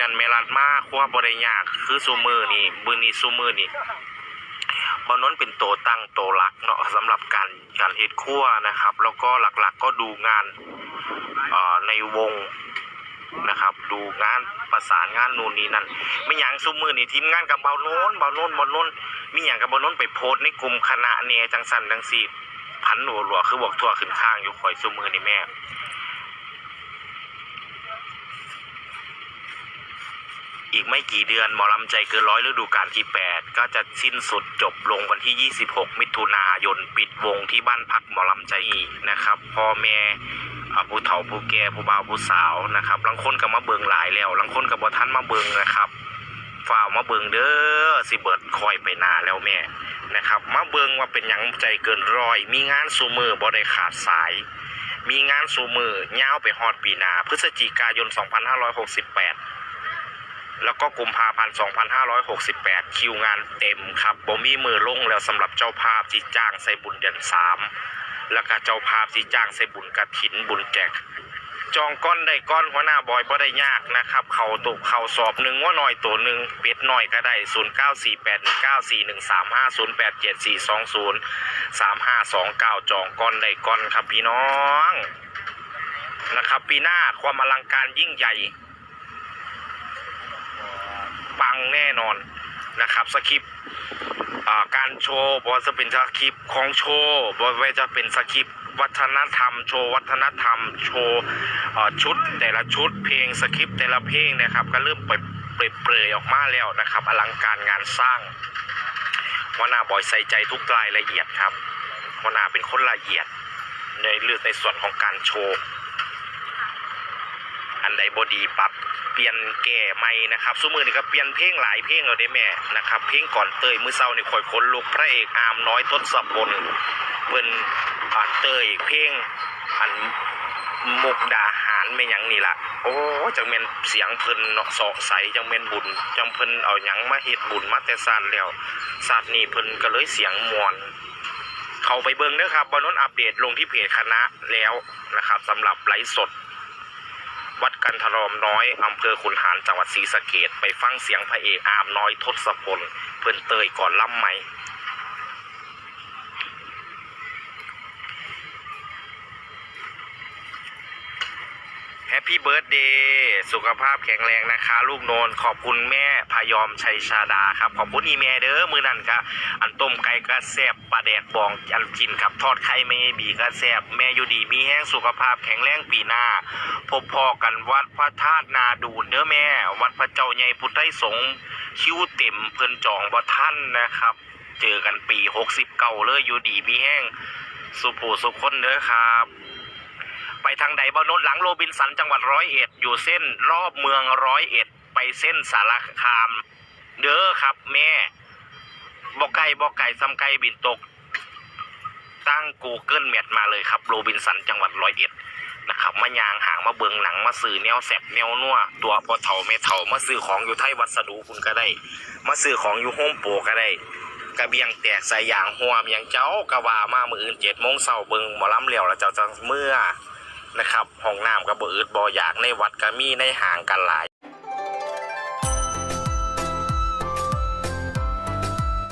นันแม่รัดมากว่าบ่ได้ยากคือซูมือนี่มือนี้ซูมือนี่บอนนเป็นโตตั้งโตหลักเนาะสำหรับการการเฮ็ดครัวนะครับ แล้วก็หลักๆก็ดูงานเอ่อในวงนะครับ ดูงานประสานงานนู่นนี่นั่นไม่หยังซูมือนี่ทีมงานกับเบาโน้นเบาโน้นเบาโน้นมีหยังกับเบาโน้นไปโพสในกลุ่มคณะเนี่ยจังสันจังสีพันหลัวหลัวๆคือบอกทั่วขึ้นข้างอยู่ข่อยซูมือนี่แม่ อีกไม่กี่เดือนหมอลำใจเกินร้อยฤดูกาลที่ 8 ก็จะสิ้นสุดจบลงวันที่ 26 มิถุนายนปิดวงที่บ้านพักหมอลำใจอีกนะครับพ่อแม่ผู้เฒ่าผู้แก่ผู้บ่าวผู้สาวนะครับลังคนก็มาเบิงหลายแล้วลังคนก็บ่ทันมาเบิงนะครับฝ่าวมาเบิงเด้อสิเบิดคอยไปนาแล้วแม่นะครับ มาเบิงว่าเป็นหยังใจเกินร้อย มีงานสูมือบ่ได้ขาดสาย มีงานสูมือยาวไปฮอดปีนาพฤศจิกายน 2568 แล้วก็กุมภาพันธ์2568 คิวงานเต็มครับบ่มีมือลงแล้วสำหรับเจ้าภาพที่จ้างใส่บุญเดือนสามแล้วก็เจ้าภาพที่จ้างใส่บุญกระถินบุญแจกจองก้อนได้ก้อนหัวหน้าบอยบ่ได้ยากนะครับ เขาตกเขาสอบหนึ่งว่าหน่อยตัวหนึ่งเป็ดหน่อยก็ได้0 9 4 8 1 9 4 1 3 5 0 8 7 4 2 0 3 5 2 9จองก้อนได้ก้อนครับพี่น้องนะครับ ปีหน้าความอลังการยิ่งใหญ่ ปังแน่นอนนะครับสคริปต์การโชว์บอจะเป็นสคริปต์ของโชว์บอว่าจะเป็นสคริปต์วัฒนธรรม โชว์วัฒนธรรม โชว์ชุดแต่ละชุดเพลงสคริปต์แต่ละเพลงนะครับ ก็เริ่มเปิดเปรยๆออกมาแล้วนะครับ อลังการงานสร้างวนาบอยใส่ใจทุกรายละเอียดครับวนาเป็นคนละเอียดในเรื่องในส่วนของการโชว์ อันใดบอดีปรับเปลี่ยนแก่ใหม่นะครับสมือนี่ก็เปลี่ยนเพลงหลายเพลงแล้วได้แม่นะครับเพลงก่อนเตยมือเศร้านี่ข่อยขนลุกพระเอกอามน้อยทศพลเพิ่นอ่านเตยเพลงอันมุกดาหารไม่หยังนี่ละโอ้จังแม่นเสียงเพิ่นเนาะเสาะใสจังแม่นบุญจังเพิ่นเอาหยังมาเฮ็ดบุญมาแต่ซานแล้วศาสตร์นี้เพิ่นก็เลยเสียงมวนเข้าไปเบิ่งเด้อครับบอนนอัปเดตลงที่เพจคณะแล้วนะครับสำหรับไลฟ์สด วัดกันทรอมน้อยอำเภอขุนหารจังหวัดศรีสะเกดไปฟังเสียงพระเอกอามน้อยทศพลเพื่อนเตยก่อนล่ำไหม ปปี้เบิร์ดเดย์สุขภาพแข็งแรงนะคะ ลูกโนนขอบคุณแม่พายอมชัยชาดาครับ ขอบคุณอีแม่เด้อมือนั่นก็อันต้มไก่ก็แซ่บปลาแดกบองอันกินครับ ทอดไข่ไม่บีก็แซ่บแม่อยู่ดีมีแห้งสุขภาพแข็งแรงปีหน้า พบพอกันวัดพระธาตุนาดูนเด้อแม่ วัดพระเจ้าใหญ่พุทธไทยสงฆ์คิวเต็มเพิ่นจองบ่ท่านนะครับ เจอกันปี60เก่าเลยอยู่ดีมีแห้งสุภูสุขคนเด้อครับ ไปทางใดบ้านนหลังโรบินสันจังหวัดร้อยเอ็ดอยู่เส้นรอบเมืองร้อยเอ็ดไปเส้นสารคาม เด้อครับ แม่บอกไก่บอกไก่ซ้ำไก่บินตก ตั้ง Google Map มาเลยครับโรบินสันจังหวัดร้อยเอ็ดนะครับมายางหางมาเบิงหนังมาซื้อแนวแสบแนวนัวตัวพอเถาไม่เถามาซื้อของอยู่ไทยวัสดุคุณก็ได้ มาซื้อของอยู่โฮมโปรก็ได้กระเบียงแตกสายยางหัวมย่างเจ้ากะว่ามามืออื่นเจ็ดโมงเช้าเบิงหมอลำเหลียวแล้วเจ้าจะเมื่อ นะครับห้องน้ำกับบอืดบ่อยากในวัดก็มีในห่างกันหลาย